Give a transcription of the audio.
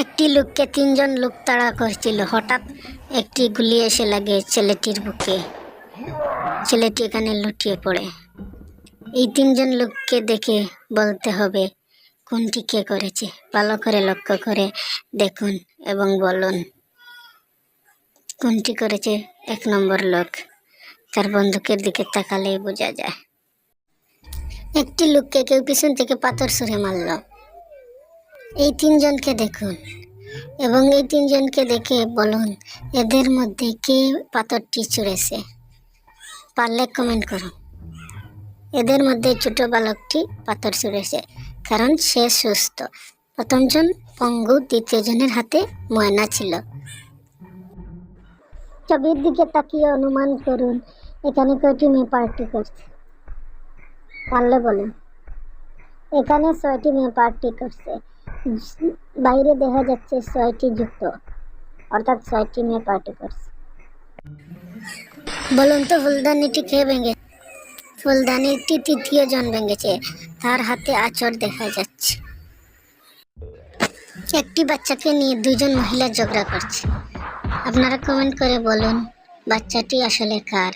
একটি লোককে তিনজন লোক তাড়া করছিল। হঠাৎ একটি গুলি এসে লাগে ছেলেটির বুকে। ছেলেটি এখানে লুটিয়ে পড়ে। এই তিনজন লোককে দেখে বলতে হবে, কোনটি কে করেছে? ভালো করে লক্ষ্য করে দেখুন এবং বলুন, কোনটি করেছে এক নম্বর লোক? তার বন্দুকের দিকে তাকালেই বোঝা যায়। একটি লোককে কেউ পিছন থেকে পাথর ছুঁড়ে মারল। এই তিনজনকে দেখুন। এবং এই তিনজনকে দেখে বলুন, এদের মধ্যে কে পাথরটি ছুঁড়েছে? পারলে কমেন্ট করুন। এদের মধ্যে ছোট বালকটি পাথর ছুঁড়েছে, কারণ সে সুস্থ। প্রথমজন পঙ্গু দ্বিতীয়জনের হাতে ময়না ছিল। ছবির দিকে তাকিয়ে অনুমান করুন, এখানে কয়টি মেয়ে পার্টি করছে? পারলে বলুন, এখানে ছয়টি মেয়ে পার্টি করছে। বাইরে দেখা যাচ্ছে ছয়টি যুক্ত। অর্থাৎ ছয়টি মেয়ে পার্টি করছে। বলুন তো, ফুলদানিটি কে ভেঙে? ফুলদানিটি তৃতীয় জন ভেঙেছে। তার হাতে আচর দেখা যাচ্ছে। একটি বাচ্চাকে নিয়ে দুজন মহিলা ঝগড়া করছে। আপনারা কমেন্ট করে বলুন, বাচ্চাটি আসলে কার?